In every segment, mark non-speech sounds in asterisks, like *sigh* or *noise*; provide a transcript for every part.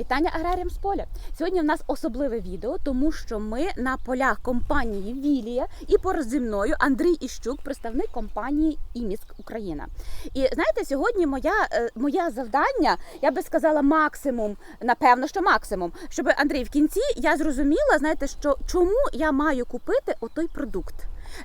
Вітання аграріям з поля. Сьогодні в нас особливе відео, тому що ми на полях компанії Вілія і поруч зі мною Андрій Іщук, представник компанії Іміск Україна. І знаєте, сьогодні моя, е, моє завдання, я би сказала, максимум, напевно, що максимум, щоб Андрій в кінці я зрозуміла, знаєте, що чому я маю купити отой продукт.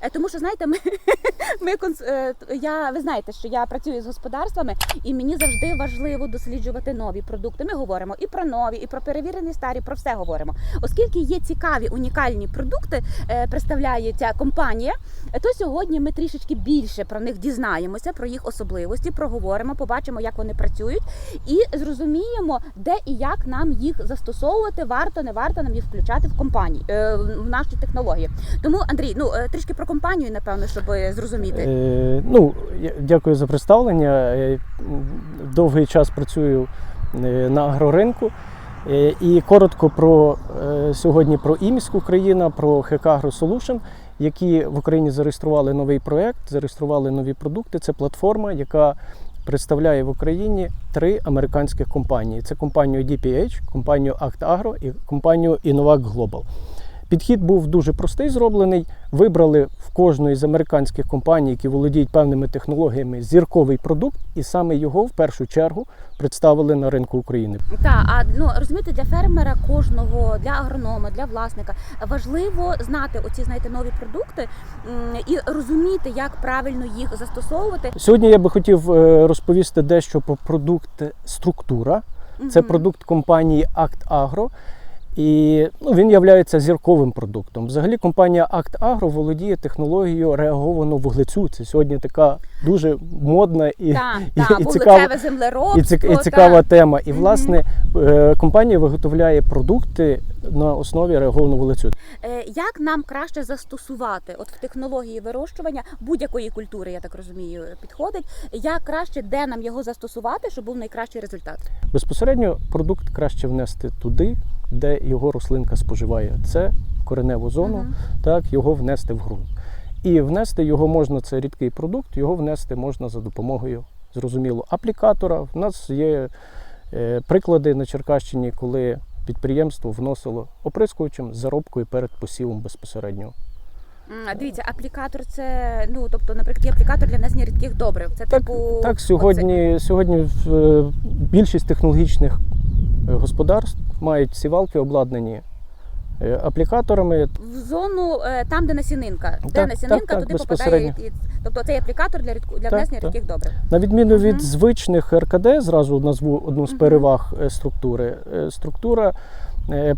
Е, Тому що знаєте, ми, *laughs* ми е, я ви знаєте, що я працюю з господарствами, і мені завжди важливо досліджувати нові продукти. Ми говоримо і про нові, і про перевірені старі, про все говоримо. Оскільки є цікаві унікальні продукти, е, представляє ця компанія, то сьогодні ми трішечки більше про них дізнаємося, про їх особливості, проговоримо, побачимо, як вони працюють, і зрозуміємо, де і як нам їх застосовувати, варто, не варто нам їх включати в компанії в наші технології. Тому Андрій, ну трішки про компанію, напевно, щоб зрозуміти. Е, ну, дякую за представлення. Е, Довгий час працюю е, на агроринку. Е, І коротко про сьогодні про іміськ Україна, про Agro Solution, які в Україні зареєстрували новий проект, зареєстрували нові продукти. Це платформа, яка представляє в Україні три американських компанії: це компанію DPH, компанію ActAgro і компанію Innovac Global. Підхід був дуже простий зроблений. Вибрали в кожної з американських компаній, які володіють певними технологіями, зірковий продукт, і саме його в першу чергу представили на ринку України. Так, а ну розумієте, для фермера кожного, для агронома, для власника важливо знати оці знаєте нові продукти і розуміти, як правильно їх застосовувати. Сьогодні я би хотів е, розповісти дещо про продукт структура. Це Мгм. продукт компанії Акт Агро. І ну, він є зірковим продуктом. Взагалі, компанія Акт Агро володіє технологією реагованого вуглецю. Це сьогодні така дуже модна і, Так, і, так, і цікава, і, цік, і цікава тема. І власне е, компанія виготовляє продукти на основі реагованого вуглецю. Е, Як нам краще застосувати от в технології вирощування будь-якої культури, я так розумію, підходить. Як краще, де нам його застосувати, щоб був найкращий результат? Безпосередньо продукт краще внести туди, де його рослинка споживає. Це кореневу зону, Мгм. так його внести в ґрунт. І внести його можна, це рідкий продукт, його внести можна за допомогою, зрозуміло, аплікатора. У нас є е, приклади на Черкащині, коли підприємство вносило оприскувачем з заробкою перед посівом безпосередньо. Дивіться, аплікатор це ну тобто, наприклад, є аплікатор для внесення рідких добрив. Це Так, типу так сьогодні, сьогодні е, більшість технологічних е, господарств мають сівалки обладнані е, аплікаторами. в зону там, де насінинка. Де Так, насінинка, так, так, туди попадає. безпосередньо. І, тобто цей аплікатор для рідку для Так, внесення так. рідких добрив. На відміну від Мгм. звичних РКД, зразу назву одну з переваг е, структури. Е, Структура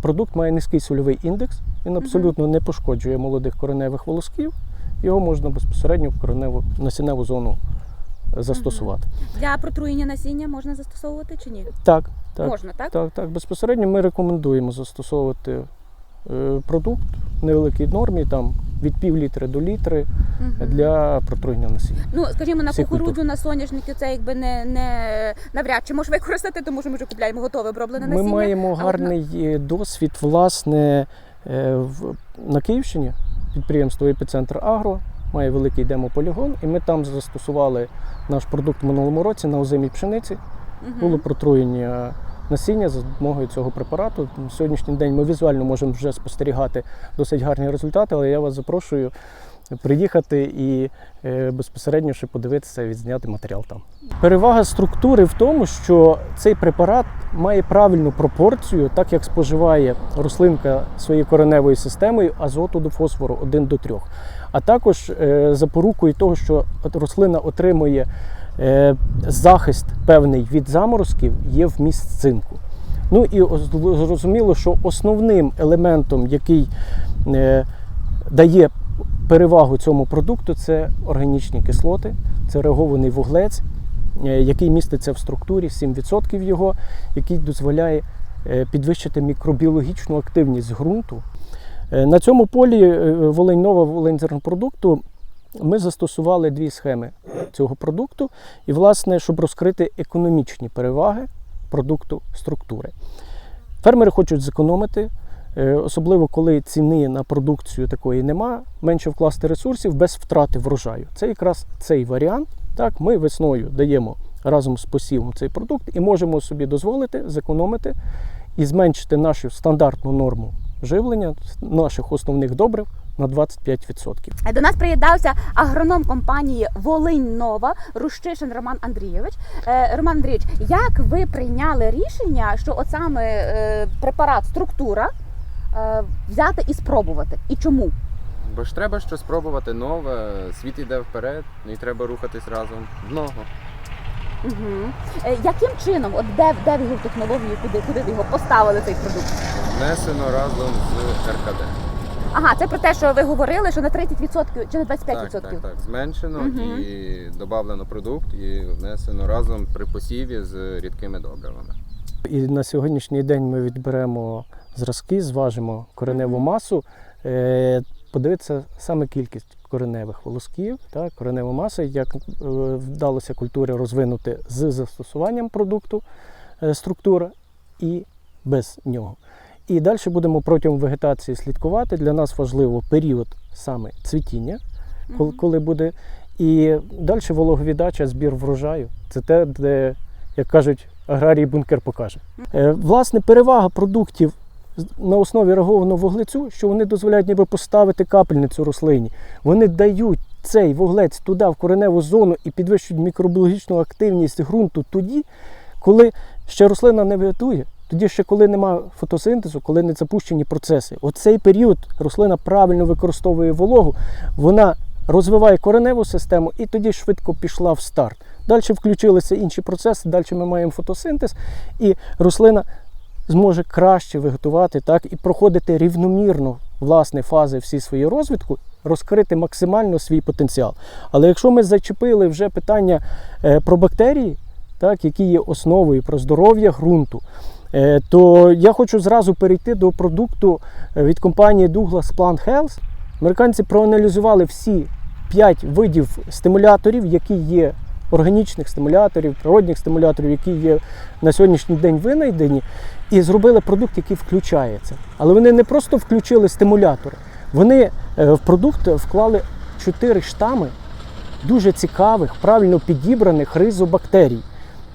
продукт має низький сольовий індекс. Він абсолютно не пошкоджує молодих кореневих волосків. Його можна безпосередньо в кореневу насінневу зону е, застосувати. Для протруєння насіння можна застосовувати чи ні? Так, так. Можна, так? Так, так. Безпосередньо ми рекомендуємо застосовувати е, продукт в невеликій нормі, там від пів літри до літри Мгм. для протруєння насіння. Ну, скажімо, на кукурудзу, на соняшники це якби не, не навряд чи може використати, тому що ми вже купляємо готове оброблене Ми маємо а гарний е, досвід, власне, е, в, на Київщині. Підприємство Епіцентр Агро має великий демополігон, і ми там застосували наш продукт в минулому році на озимій пшениці. Мгм. Було протруєння насіння за допомогою цього препарату. На сьогоднішній день ми візуально можемо вже спостерігати досить гарні результати, але я вас запрошую приїхати і е, безпосередньо ще подивитися відзняти матеріал там. Перевага структури в тому, що цей препарат має правильну пропорцію, так як споживає рослинка своєю кореневою системою азоту до фосфору 1 до 3. А також е, запорукою того, що рослина отримує захист певний від заморозків, є вміст цинку. Ну і зрозуміло, що основним елементом, який е, дає перевагу цьому продукту, це органічні кислоти, це реагований вуглець, е, який міститься в структурі 7% його, який дозволяє е, підвищити мікробіологічну активність ґрунту. Е, На цьому полі е, Волинь Нова Волинь зернопродукту ми застосували дві схеми цього продукту, і, власне, щоб розкрити економічні переваги продукту структури. Фермери хочуть зекономити, е, особливо коли ціни на продукцію такої нема, менше вкласти ресурсів без втрати врожаю. Це якраз цей варіант. Так, ми весною даємо разом з посівом цей продукт і можемо собі дозволити зекономити і зменшити нашу стандартну норму живлення наших основних добрив на 25%. Е, До нас приєднався агроном компанії Волинь Нова Рущишин Роман Андрійович. Е, Роман Андрійович, як ви прийняли рішення, що от саме е, препарат структура е, взяти і спробувати? І чому? Бо ж треба щось спробувати нове, світ йде вперед, ну і треба рухатись разом в ногу. Угу. Е, яким чином, от де, де ви його технологію, куди, куди ви його поставили цей продукт? Внесено разом з РКД. Ага, це про те, що ви говорили, що на 30% чи на 25%? Так, так, так. Зменшено Мгм. і додавлено продукт, і внесено разом при посіві з рідкими добривами. І на сьогоднішній день ми відберемо зразки, зважимо кореневу масу, е, подивитися саме кількість кореневих волосків, так, кореневу масу, як е, вдалося культурі розвинути з застосуванням продукту е, структура і без нього. І далі будемо протягом вегетації слідкувати. Для нас важливо період саме цвітіння, коли, буде. І далі вологовіддача, збір врожаю. Це те, де, як кажуть, аграрій бункер покаже. Е, Власне, перевага продуктів на основі реагованого вуглецю, що вони дозволяють ніби поставити капельницю рослині. Вони дають цей вуглець туди, в кореневу зону, і підвищують мікробіологічну активність ґрунту тоді, коли ще рослина не вегетує. Тоді ще коли немає фотосинтезу, коли не запущені процеси. Оцей період рослина правильно використовує вологу, вона розвиває кореневу систему і тоді швидко пішла в старт. Далі включилися інші процеси, далі ми маємо фотосинтез, і рослина зможе краще виготувати так, і проходити рівномірно власне фази всі свої розвитку, розкрити максимально свій потенціал. Але якщо ми зачепили вже питання е, про бактерії, так, які є основою про здоров'я ґрунту, е, то я хочу зразу перейти до продукту е, від компанії Douglas Plant Health. Американці проаналізували всі 5 видів стимуляторів, які є органічних стимуляторів, природних стимуляторів, які є на сьогоднішній день винайдені, і зробили продукт, який включає це. Але вони не просто включили стимулятори, вони е, в продукт вклали 4 штами дуже цікавих, правильно підібраних ризобактерій,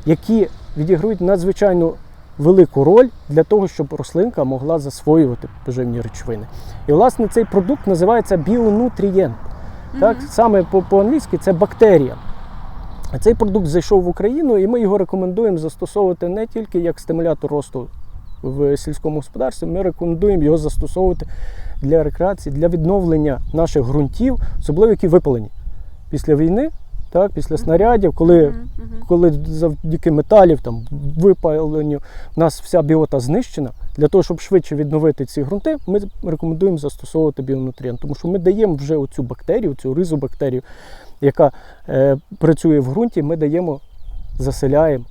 які відіграють надзвичайно велику роль для того, щоб рослинка могла засвоювати поживні речовини. І власне цей продукт називається біонутрієнт. Так, саме по-англійськи це бактерія. Цей продукт зайшов в Україну, і ми його рекомендуємо застосовувати не тільки як стимулятор росту в сільському господарстві, ми рекомендуємо його застосовувати для рекреації, для відновлення наших ґрунтів, особливо які випалені. Після війни, так, після снарядів, коли коли завдяки металів, там, випаленню, в нас вся біота знищена, для того, щоб швидше відновити ці ґрунти, ми рекомендуємо застосовувати біонутрієнт, тому що ми даємо вже оцю бактерію, цю ризобактерію, яка е, працює в ґрунті, ми даємо, заселяємо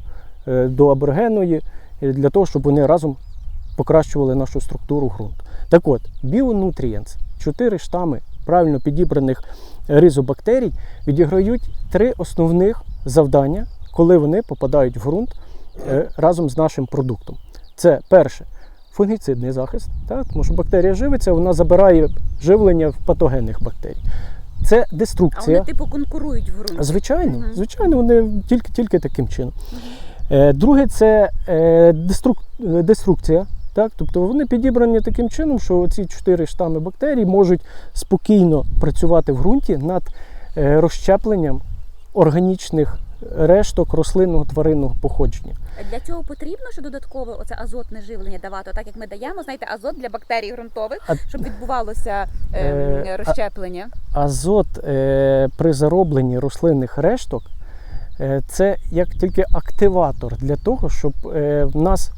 е, до аборигенної е, для того, щоб вони разом покращували нашу структуру ґрунту. Так от, біонутрієнт, чотири штами правильно підібраних ризобактерій відіграють три основних завдання, коли вони попадають в ґрунт е, разом з нашим продуктом. Це перше фунгіцидний захист, так? тому що бактерія живиться, вона забирає живлення в патогенних бактерій. Це деструкція. А вони типу конкурують в ґрунті. Звичайно, Мгм. звичайно, вони тільки, тільки таким чином. Е, Друге, це е, деструк, е, деструкція. Так? Тобто вони підібрані таким чином, що ці чотири штами бактерій можуть спокійно працювати в ґрунті над е, розщепленням органічних решток рослинного тваринного походження. Для цього потрібно ще додаткове оце азотне живлення давати, так як ми даємо, знаєте, азот для бактерій ґрунтових, А- щоб відбувалося е, Е, а- розщеплення. Азот е, при заробленні рослинних решток е, це як тільки активатор для того, щоб е, в нас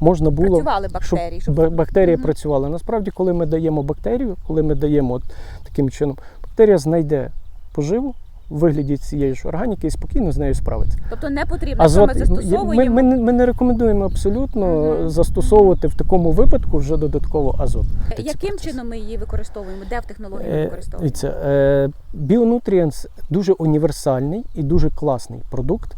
можна було Працювали бактерії, щоб щоб бактерії угу. працювали. Насправді, коли ми даємо бактерію, коли ми даємо от таким чином, бактерія знайде поживу вигляді цієї ж органіки і спокійно з нею справиться. тобто не потрібно, Азот що ми застосовуємо. ми, ми, не- ми не рекомендуємо абсолютно Мгм. застосовувати в такому випадку вже додатково азот. Яким чином ми її використовуємо? Де в технології ми Е, використовуємо? Е, Біонутрієнс дуже універсальний і дуже класний продукт,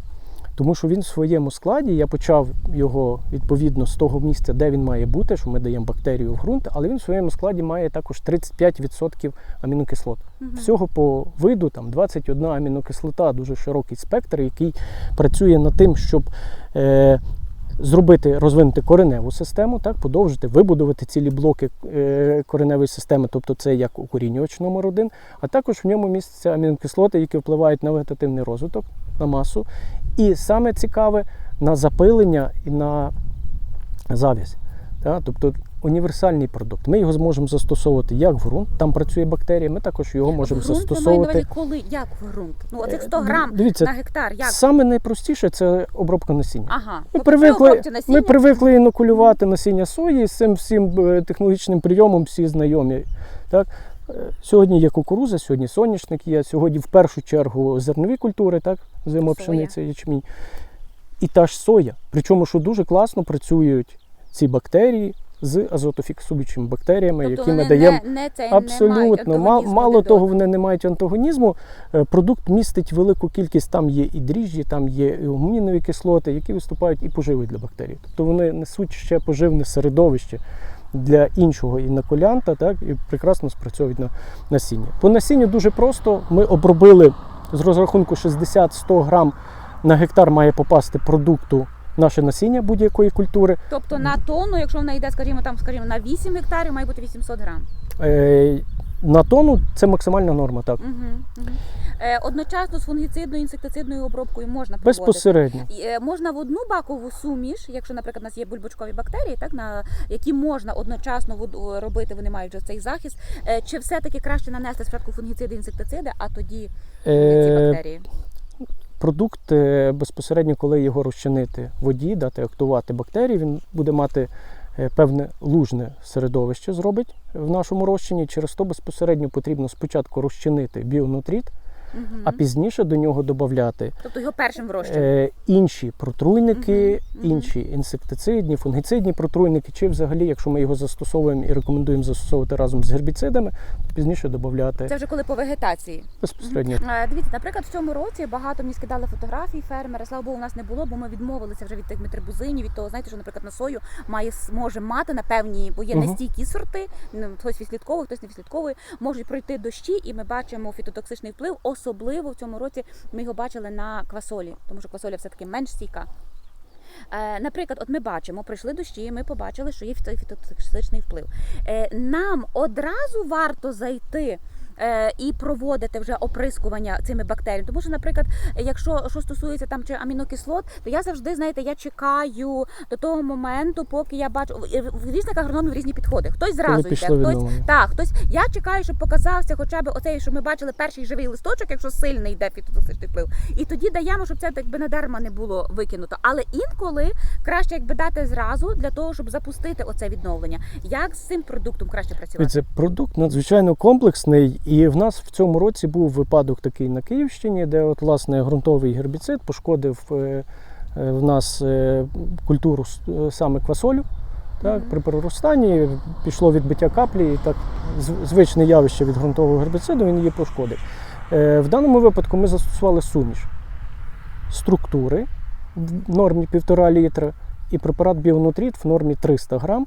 тому що він в своєму складі, я почав його відповідно з того місця, де він має бути, що ми даємо бактерію в ґрунт, але він в своєму складі має також 35% амінокислот. Мгм. Всього по виду там 21 амінокислота, дуже широкий спектр, який працює над тим, щоб е, зробити, розвинути кореневу систему, так, подовжити, вибудувати цілі блоки е, кореневої системи, тобто це як укорінювач номер один, а також в ньому містяться амінокислоти, які впливають на вегетативний розвиток, на масу. І саме цікаве на запилення і на завязь. Тобто універсальний продукт. Ми його зможемо застосовувати як в ґрунт, там працює бактерія, ми також його можемо Ґрунт, я застосовувати. увазі, коли, як в ґрунт? Ну, оцих 100 грам Дивіться, на гектар, як? саме найпростіше це обробка насіння. Ага. Ми при привикли, насіння- ми привикли інокулювати насіння сої з цим всім е, технологічним прийомом всі знайомі. Так? Сьогодні є кукуруза, сьогодні соняшник є, сьогодні в першу чергу зернові культури, так? зима, пшениця, ячмінь. І та ж соя. Причому, що дуже класно працюють ці бактерії з азотофіксуючими бактеріями, Тобто які ми даємо. не, не, це, не мають Абсолютно, мало того, вони не мають антагонізму. Е, Продукт містить велику кількість, там є і дріжджі, там є і гумінові кислоти, які виступають і поживою для бактерій. Тобто вони несуть ще поживне середовище для іншого інокулянта, так, і прекрасно спрацьовують на насіння. По насінню дуже просто. Ми обробили з розрахунку 60-100 грам на гектар має попасти продукту наше насіння будь-якої культури. Тобто на тонну, якщо вона йде, скажімо, там, скажімо, на 8 гектарів, має бути 800 грам. Е, На тонну це максимальна норма, так. Угу, угу. Е, одночасно з фунгіцидною інсектицидною обробкою можна проводити. Безпосередньо. Е, Можна в одну бакову суміш, якщо, наприклад, у нас є бульбочкові бактерії, так на які можна одночасно робити, вони мають вже цей захист. Е, Чи все-таки краще нанести спочатку фунгіциди, інсектициди, а тоді ці бактерії? продукт безпосередньо, коли його розчинити в воді, дати актувати бактерії, він буде мати певне лужне середовище, зробить в нашому розчині. Через то безпосередньо потрібно спочатку розчинити біонутріт, А пізніше до нього додати Тобто його першим е, інші протруйники, мгм. інші інсектицидні, фунгіцидні протруйники, чи взагалі, якщо ми його застосовуємо і рекомендуємо застосовувати разом з гербіцидами, то пізніше додати Це вже коли по вегетації. безпосередньо. Е, Дивіться, наприклад, в цьому році багато мені скидали фотографії фермери. Слава Богу, у нас не було, бо ми відмовилися вже від тих метрибузинів, від того, знаєте, що, наприклад, на сою має може мати на певні, бо є нестійкі сорти, хтось відслідковує, хтось не відслідковує, можуть пройти дощі, і ми бачимо фітотоксичний вплив. Особливо в цьому році ми його бачили на квасолі, тому що квасоля все таки менш стійка. Е, Наприклад, от ми бачимо, пройшли дощі, ми побачили, що є фіто- фітотоксичний вплив. Е, Нам одразу варто зайти. Е, І проводити вже оприскування цими бактеріями. Тому що, наприклад, якщо що стосується там чи амінокислот, то я завжди, знаєте, я чекаю до того моменту, поки я бачу в- різних агрономів різні підходи. Хтось зразу йде, хтось так, хтось. Я чекаю, щоб показався хоча б оцей, що ми бачили перший живий листочок, якщо сильний йде фітотоксичний вплив. І тоді даємо, щоб це так би надарма не було викинуто. Але інколи краще якби дати зразу для того, щоб запустити оце відновлення. Як з цим продуктом краще працювати? Це продукт надзвичайно комплексний, і в нас в цьому році був випадок такий на Київщині, де от власне ґрунтовий гербіцид пошкодив е, е, в нас е, культуру саме квасолю. Так, При проростанні пішло відбиття каплі, і так звичне явище від ґрунтового гербіциду, він її пошкодив. В даному випадку ми застосували суміш структури в нормі 1,5 літра і препарат біонутріт в нормі 300 грам.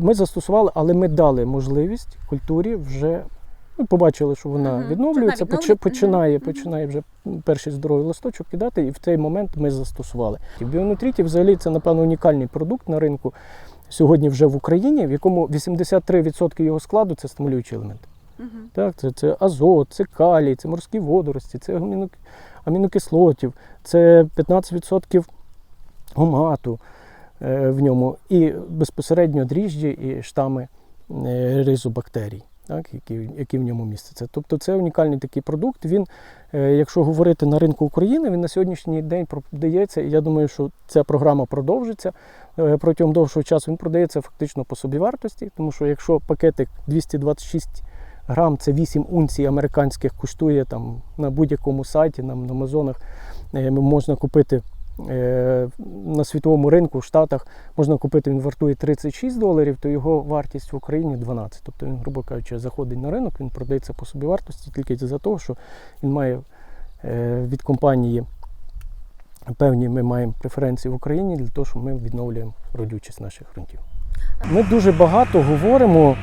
Ми застосували, але ми дали можливість культурі вже. Ми побачили, що вона Мгм. відновлюється, вона відновлює- починає, Мгм. починає вже перший здоровий листочок кидати, і в цей момент ми застосували. І в біонутріті взагалі це, напевно, унікальний продукт на ринку сьогодні вже в Україні, в якому 83% його складу це стимулюючі елементи. Мгм. Так, це, це азот, це калій, це морські водорості, це аміно- амінокислотів, це 15% гумату е, в ньому, і безпосередньо дріжджі і штами е, ризобактерій, так, які, які в ньому містяться. Тобто це унікальний такий продукт. Він, е, якщо говорити на ринку України, він на сьогоднішній день продається, і я думаю, що ця програма продовжиться е, протягом довшого часу. Він продається фактично по собівартості, тому що якщо пакетик 226 грам, це 8 унцій американських коштує там на будь-якому сайті, на, на Амазонах е, можна купити. Е, На світовому ринку в Штатах можна купити, він вартує 36 доларів, то його вартість в Україні 12. Тобто він, грубо кажучи, заходить на ринок, він продається по собівартості тільки за того, що він має е, від компанії певні ми маємо преференції в Україні для того, щоб ми відновлюємо родючість наших ґрунтів. Ми дуже багато говоримо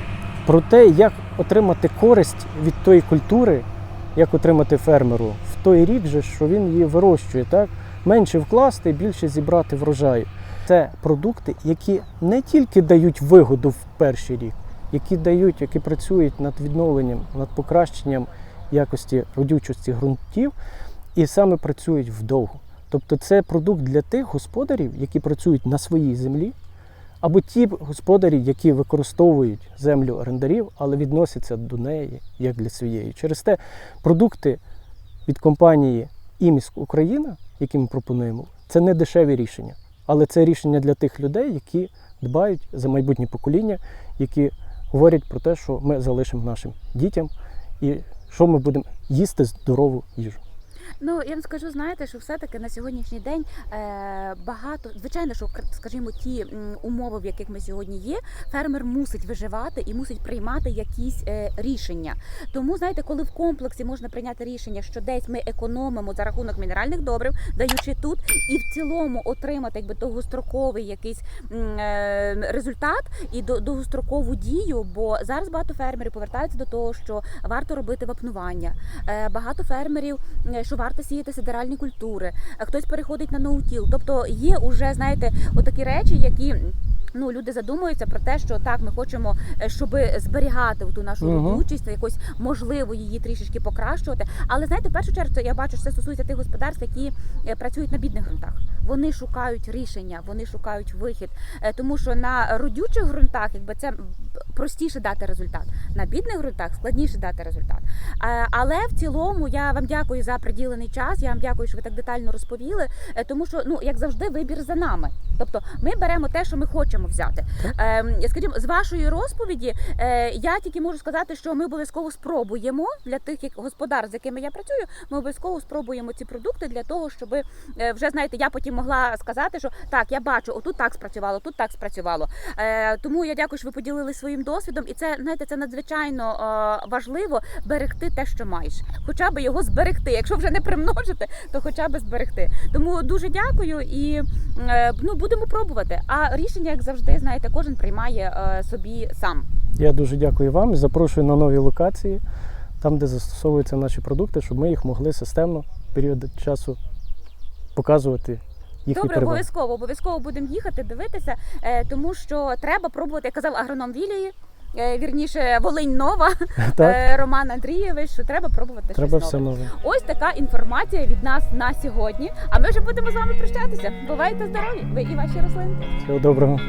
про те, як отримати користь від тої культури, як отримати фермеру в той рік, же, що він її вирощує, так? Менше вкласти, більше зібрати врожаю. Це продукти, які не тільки дають вигоду в перший рік, які дають, які працюють над відновленням, над покращенням якості родючості ґрунтів, і саме працюють вдовго. Тобто це продукт для тих господарів, які працюють на своїй землі, або ті господарі, які використовують землю орендарів, але відносяться до неї як для своєї. Через те продукти від компанії Іміск Україна, які ми пропонуємо, це не дешеві рішення, але це рішення для тих людей, які дбають за майбутнє покоління, які говорять про те, що ми залишимо нашим дітям і що ми будемо їсти здорову їжу. Ну я вам скажу, знаєте, що все-таки на сьогоднішній день е, багато, звичайно, що скажімо, ті умови, в яких ми сьогодні є, фермер мусить виживати і мусить приймати якісь е, рішення. Тому знаєте, коли в комплексі можна прийняти рішення, що десь ми економимо за рахунок мінеральних добрив, даючи тут, і в цілому отримати якби довгостроковий якийсь е, результат і довгострокову дію, бо зараз багато фермерів повертаються до того, що варто робити вапнування. Багато фермерів, що варто сіяти сидеральні культури, е, хтось переходить на ноутіл. Тобто є уже, знаєте, отакі речі, які. Ну, люди задумуються про те, що так, ми хочемо, щоб зберігати ту нашу родючість, якось можливо її трішечки покращувати. Але знаєте, в першу чергу я бачу, що це стосується тих господарств, які е, працюють на бідних ґрунтах. Вони шукають рішення, вони шукають вихід, Е, тому що на родючих ґрунтах, якби це простіше дати результат. На бідних ґрунтах складніше дати результат. Е, Але в цілому я вам дякую за приділений час. Я вам дякую, що ви так детально розповіли. е, Тому що, ну як завжди, вибір за нами. Тобто, ми беремо те, що ми хочемо взяти. Ем, Скажімо, з вашої розповіді е, я тільки можу сказати, що ми обов'язково спробуємо для тих як господар, з якими я працюю. Ми обов'язково спробуємо ці продукти для того, щоб е, вже знаєте, я потім могла сказати, що так, я бачу, отут так спрацювало, тут так спрацювало. Е, Тому я дякую, що ви поділилися своїм досвідом, і це знаєте, це надзвичайно е, важливо берегти те, що маєш, хоча б його зберегти. Якщо вже не примножити, то хоча б зберегти. Тому дуже дякую і е, ну будемо пробувати. А рішення, як завжди, знаєте, кожен приймає е, собі сам. Я дуже дякую вам і запрошую на нові локації, там, де застосовуються наші продукти, щоб ми їх могли системно період часу показувати їхні Добре, обов'язково, обов'язково будемо їхати, дивитися, е, тому що треба пробувати, як казав агроном Вілії. Е, Вірніше, Волинь Нова *laughs* Так, е, Роман Андрійович, що треба пробувати треба щось все нове. нове. Ось така інформація від нас на сьогодні. А ми вже будемо з вами прощатися. Бувайте здорові! Ви і ваші рослинки. Всього доброго.